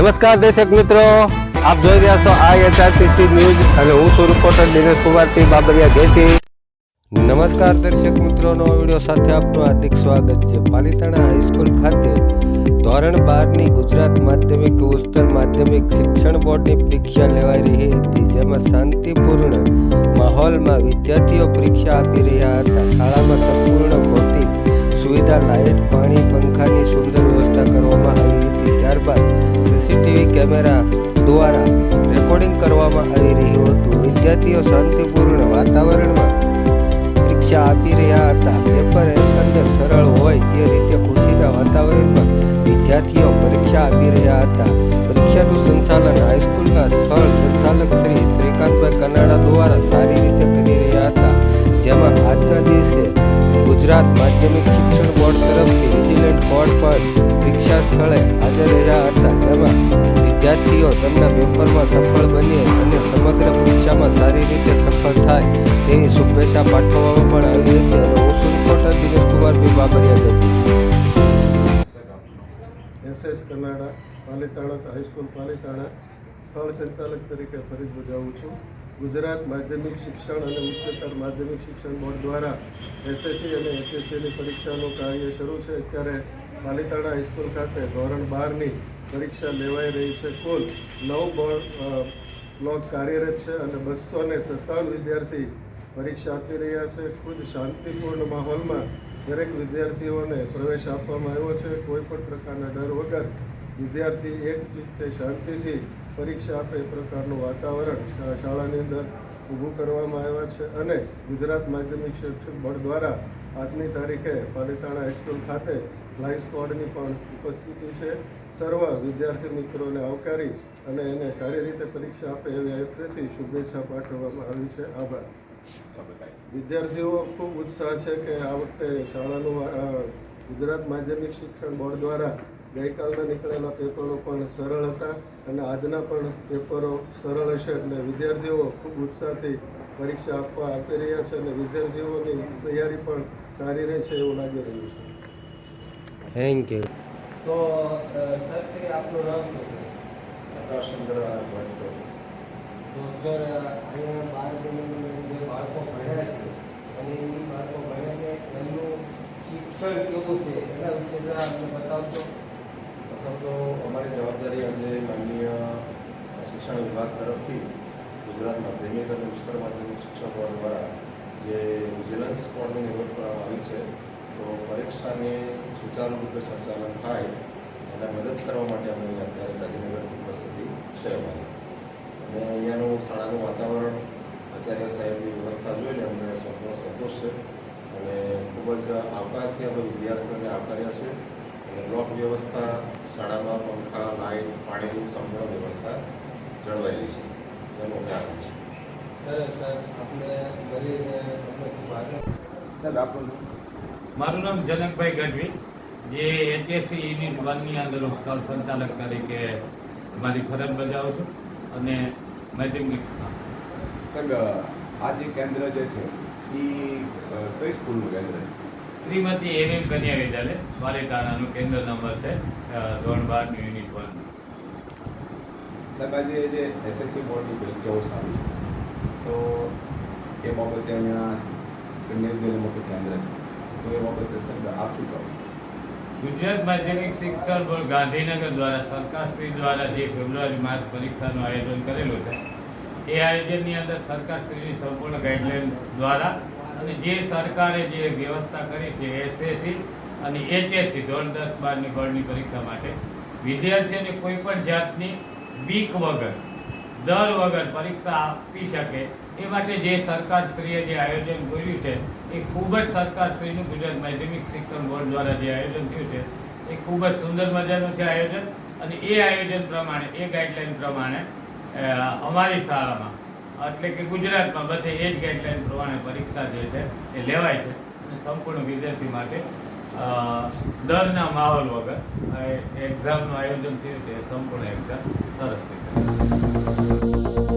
નમસ્કાર દર્શક મિત્રો, આપ જોઈ રહ્યા છો આ એચઆરટીસી ન્યૂઝ અને હું છું રિપોર્ટર દિનેશ કુમારસિંહ બાબરિયા. ઘેટી નમસ્કાર દર્શક મિત્રોનો વીડિયો સાથે આપનું હાર્દિક સ્વાગત છે. પાલિતાણા હાઈસ્કૂલ ખાતે ધોરણ બારની ગુજરાત માધ્યમિક ઉચ્ચતર માધ્યમિક શિક્ષણ બોર્ડની પરીક્ષા લેવાઈ રહી હતી, જેમાં શાંતિપૂર્ણ માહોલમાં વિદ્યાર્થીઓ પરીક્ષા આપી રહ્યા હતા. શાળામાં સંપૂર્ણ ભૌતિક સુવિધા, લાઇટ, પાણી, પંખાની સુંદર વ્યવસ્થા કરવામાં આવી કેમેરા દ્વારા રેકોર્ડિંગ કરવામાં આવી રહ્યું હતું. વિદ્યાર્થીઓ શાંતિપૂર્ણ વાતાવરણમાં પરીક્ષા આપી રહ્યા હતા. પેપર એકંદર સરળ હોય તે રીતે ખુશીના વાતાવરણમાં વિદ્યાર્થીઓ પરીક્ષા આપી રહ્યા હતા. પરીક્ષાનું સંચાલન હાઈસ્કૂલના સ્થળ સંચાલક શ્રી શ્રીકાંતભાઈ કનાડા દ્વારા સારી રીતે કરી રહ્યા હતા. જેમાં આજના દિવસે ગુજરાત માધ્યમિક શિક્ષણ બોર્ડ તરફથી વિજિલન્ટ બોર્ડ પર પરીક્ષા સ્થળે હાજર રહ્યા હતા. જેમાં વિદ્યાર્થીઓ તેમના પેપરમાં સફળ બને અને સમગ્ર પરીક્ષામાં સારી રીતે સફળ થાય તેવી શુભેચ્છા પાઠવવામાં પણ આવી હતી અને હું છું રિપોર્ટર દિનેશ કુમાર બી બાબરિયા જતી SS Kanada Palitana high school Palitana, સ્થળ સંચાલક તરીકે ફરજ બજાવું છું. ગુજરાત માધ્યમિક શિક્ષણ અને ઉચ્ચતર માધ્યમિક શિક્ષણ બોર્ડ દ્વારા એસએસસી અને એચએસસીની પરીક્ષાનું કાર્ય શરૂ છે. અત્યારે પાલીતાણા હાઈસ્કૂલ ખાતે ધોરણ બારની પરીક્ષા લેવાઈ રહી છે. કુલ નવ બ્લોક કાર્યરત છે અને બસો ને સત્તાવન વિદ્યાર્થી પરીક્ષા આપી રહ્યા છે. ખુદ શાંતિપૂર્ણ માહોલમાં દરેક વિદ્યાર્થીઓને પ્રવેશ આપવામાં આવ્યો છે. કોઈ પણ પ્રકારના ડર વગર વિદ્યાર્થી એક ચિત્તે શાંતિથી પરીક્ષા આપે એ પ્રકારનું વાતાવરણ શાળાની અંદર ઊભું કરવામાં આવ્યા છે. અને ગુજરાત માધ્યમિક શિક્ષક બોર્ડ દ્વારા આજની તારીખે પાલિતાણા હાઈસ્કૂલ ખાતે લાઈફ સ્ક્વોડની પણ ઉપસ્થિતિ છે. સર્વ વિદ્યાર્થી મિત્રોને આવકારી અને એને સારી રીતે પરીક્ષા આપે એવી હેતુથી શુભેચ્છા પાઠવવામાં આવી છે. આભાર. વિદ્યાર્થીઓ, ખૂબ ઉત્સાહ છે કે આ વખતે શાળાનું ગુજરાત માધ્યમિક શિક્ષણ બોર્ડ દ્વારા ગઈકાલના નીકળેલા પેપરો પણ સરળ હતા અને આજના પણ પેપરો સરળ હશે એટલે વિદ્યાર્થીઓ ખૂબ ઉત્સાહથી પરીક્ષા આપવા આપી રહ્યા છે અને વિદ્યાર્થીઓની તૈયારી પણ સારી રહે છે એવું લાગી રહ્યું છે. થેન્ક યુ તો સર કે આપનું નામ પ્રકાશચંદ્ર ભારતો તો સર અહીંયા બાર જે બાળકો ભણ્યા છે અને એ બાળકો ભણ્યા છે એમનું શિક્ષણ કેવું છે? એના વિશે જરા અમને બતાવશો પ્રથમ તો અમારી જવાબદારી આજે માનનીય શિક્ષણ વિભાગ તરફથી ગુજરાત માધ્યમિક અને ઉચ્ચતર માધ્યમિક શિક્ષણ બોર્ડ દ્વારા જે વિજિલન્સ બોર્ડની નિમણૂક કરવામાં આવી છે, તો પરીક્ષાને સુચારુ રૂપે સંચાલન થાય એને મદદ કરવા માટે અમે અત્યારે ગાંધીનગર ઉપસ્થિતિ છે અમારી અને અહીંયાનું શાળાનું વાતાવરણ આચાર્ય સાહેબની વ્યવસ્થા જોઈને અમને સંપૂર્ણ સંતોષ છે. અને ખૂબ જ આવકારથી અમે વિદ્યાર્થીઓને આવકાર્યા છે. અને બ્લોક વ્યવસ્થા, શાળામાં પંખા લાઇટ પાણીની સંપૂર્ણ વ્યવસ્થા જળવાયેલી છે. તેનો અમે છે. સર સર આપણે મળીને તમને ખૂબ આનંદ સર આપણું મારું નામ જનકભાઈ ગઢવી. જે એચએસસી યુનિટ વનની અંદર હું સ્થળ સંચાલક તરીકે મારી ફરજ બજાવું છું અને માધ્યમિક સર આ જે કેન્દ્ર જે છે એ કઈ સ્કૂલનું કેન્દ્ર છે? શ્રીમતી એમ એમ કન્યા વિદ્યાલય વાલીતાણાનું કેન્દ્ર નંબર છે ધોરણ બારનું યુનિટ વન સાહેબ, આજે જે એસએસસી બોર્ડની પરીક્ષાઓ છે તો એ બાબતે અહીંયા કન્યાજ્ઞાન મોટું કેન્દ્ર છે? તો એ બાબતે સર આપ શું કહો ગુજરાત માધ્યમિક શિક્ષણ બોર્ડ ગાંધીનગર દ્વારા સરકારશ્રી દ્વારા જે ફેબ્રુઆરી માર્ચ પરીક્ષાનું આયોજન કરેલું છે, એ આયોજનની અંદર સરકારશ્રીની સંપૂર્ણ ગાઈડલાઈન દ્વારા અને જે સરકારે જે વ્યવસ્થા કરી છે એસએસસી અને એચએસસી ધોરણ દસ બારની બોર્ડની પરીક્ષા માટે, વિદ્યાર્થીઓને કોઈ પણ જાતની બીક વગર દર વગર પરીક્ષા આપી શકે. એ માટે જે સરકારશ્રીએ જે આયોજન કર્યું છે, એ ખૂબ જ સરકારશ્રીનું ગુજરાત માધ્યમિક શિક્ષણ બોર્ડ દ્વારા જે આયોજન થયું છે, એ ખૂબ જ સુંદર મજાનું છે આયોજન. અને એ આયોજન પ્રમાણે, એ ગાઈડલાઈન પ્રમાણે અમારી શાળામાં, એટલે કે ગુજરાતમાં બધે એ જ ગાઈડલાઈન પ્રમાણે પરીક્ષા જે છે, એ લેવાય છે. અને સંપૂર્ણ વિદ્યાર્થી માટે દરના માહોલ વગર એક્ઝામનું આયોજન થયું છે સંપૂર્ણ એક્ઝામ સરસ રીતે